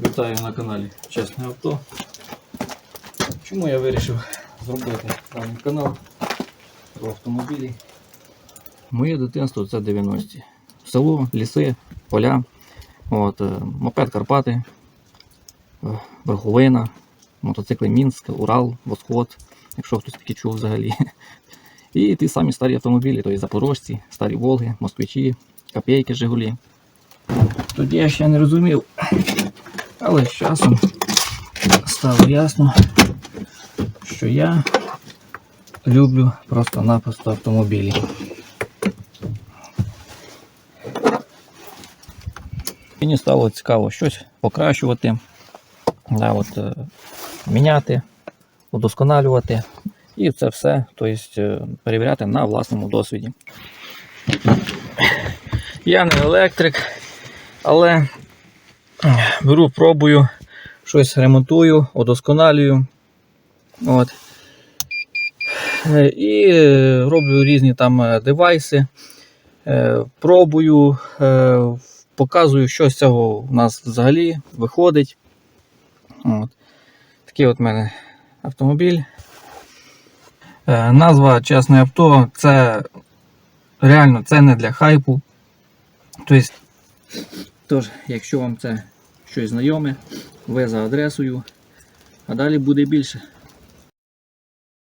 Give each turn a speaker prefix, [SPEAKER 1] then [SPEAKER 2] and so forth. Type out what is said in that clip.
[SPEAKER 1] Вітаю на каналі Чесне Авто. Чому я вирішив зробити даний канал про автомобілі? Моє дитинство це 90-ті. Село, ліси, поля, от, е, мопед Карпати, е, Верховина, мотоцикли Мінськ, Урал, Восход, якщо хтось таки чув взагалі. І ті самі старі автомобілі, тобто запорожці, старі Волги, москвичі, копійки Жигулі. Тоді я ще не розумів, але з часом стало ясно, що я люблю просто-напросто автомобілі. Мені стало цікаво щось покращувати, да, от, е, міняти, удосконалювати і це все тобто, перевіряти на власному досвіді. Я не електрик, але беру, пробую, щось ремонтую, удосконалюю. От. Е, І е, роблю різні там е, девайси, пробую, показую, що з цього у нас взагалі виходить. От. Такий от в мене автомобіль. Назва Чесне авто це реально це не для хайпу. Тобто, тож, якщо вам це щось знайоме, ви за адресою, а далі буде більше.